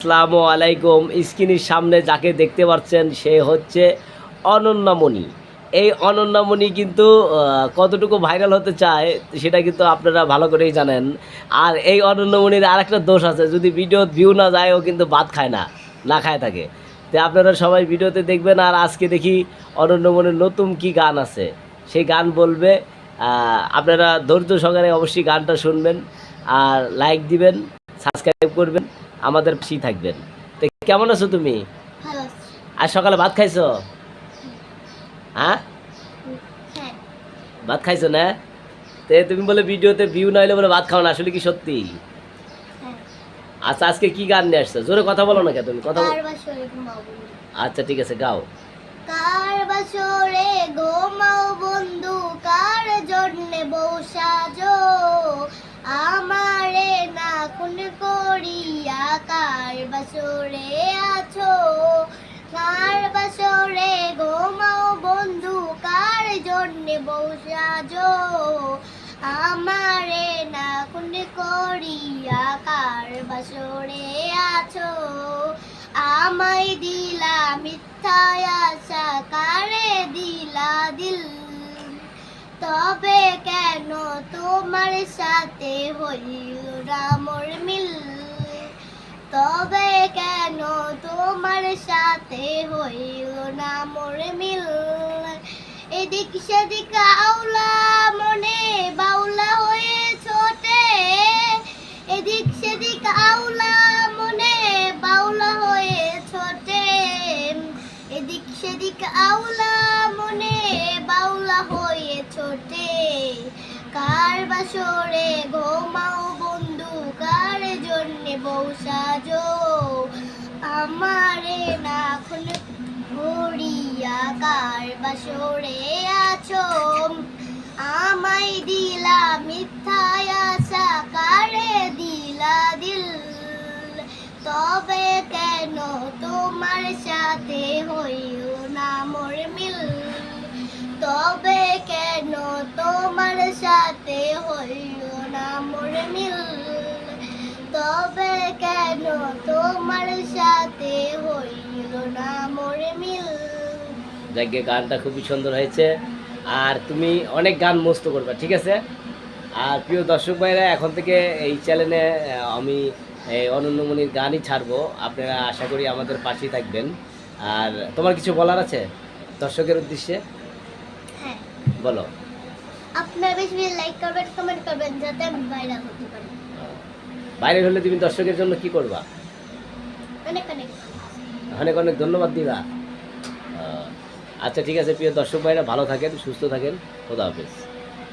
আসসালামু আলাইকুম। স্ক্রিনের সামনে যাকে দেখতে পাচ্ছেন, সে হচ্ছে অনন্যামণি। এই অনন্যামণি কিন্তু কতটুকু ভাইরাল হতে চায়, সেটা কিন্তু আপনারা ভালো করেই জানেন। আর এই অনন্যামণির আরেকটা দোষ আছে, যদি ভিডিও ভিউ না যায়, ও কিন্তু ভাত খায় না না খায় থাকে। তো আপনারা সবাই ভিডিওতে দেখবেন, আর আজকে দেখি অনন্যমণির নতুন কি গান আছে। সেই গান বলবে আপনারা ধৈর্য সহকারে অবশ্যই গানটা শুনবেন, আর লাইক দিবেন সাবস্ক্রাইব করবেন। আমাদের পাশেই থাকবেন। তো কেমন আছো তুমি। আজ সকালে ভাত খাইছো? হ্যাঁ? হ্যাঁ। ভাত খাইছো না? তে তুমি বলে ভিডিওতে ভিউ না হলে বলে ভাত খাও না আসলে কি সত্যি? হ্যাঁ। আচ্ছা আজকে কি গান নিয়ে আসছো? জোরে কথা বলো না কে তুমি কথা আচ্ছা ঠিক আছে গাও। কার বাসরে ঘুমাও বন্ধু? কার জন্যে বউ সাজো আমারে করিয়া কার আছো? কার ঘুমাও বন্ধু? কার জন্যে বউ আমারে না করিয়া কার আছো? আমায় দিলা মিথ্যায় আশা, কারে দিলা দিল? তবে কেন তোমার সাথে হইল না মোর মিল? হইল না মোর মিল এদিক সেদিক আউলা মনে বাউলা হয়ে ছোটে। এদিক সেদিক আউলা মনে বাউলা হয়ে ছোটে। এদিক সেদিক আউলা মনে বাউলা হয়ে ছোটে। কার বাসরে ঘুমাও বন্ধু, কার জন্যে বউ সাজো? আমারে না করিয়া কার বাসরে আছো। আমায় দিলা মিথ্যায় আশা, কারে দিলা দিল? তবে কেন তোমার সাথে হইল না মোর মিল? তবে কেন তোমার সাথে হইল না মোর মিল? তবে কেন তোমার সাথে হইল না মোর যাকে গানটা খুবই সুন্দর হয়েছে। আর তুমি অনেক গান মস্ত করবে ঠিক আছে? আর প্রিয় দর্শক ভাইরা এখন থেকে এই চ্যানেলে আমি এই অনন্যমণির গানই ছাড়বো। আপনারা আশা করি আমাদের পাশেই থাকবেন। আর তোমার কিছু বলার আছে দর্শকের উদ্দেশ্যে? হ্যাঁ। বলো। আপনারা বেশি বেশি লাইক করবেন কমেন্ট করবেন যাতে আমি ভাইরাল হতে পারি। বাইরে হলে তুমি দর্শকের জন্য কি করবা? অনেক অনেক অনেক অনেক ধন্যবাদ দিবা। আচ্ছা ঠিক আছে প্রিয় দর্শক ভাইরা ভালো থাকেন সুস্থ থাকেন খোদা হাফেজ।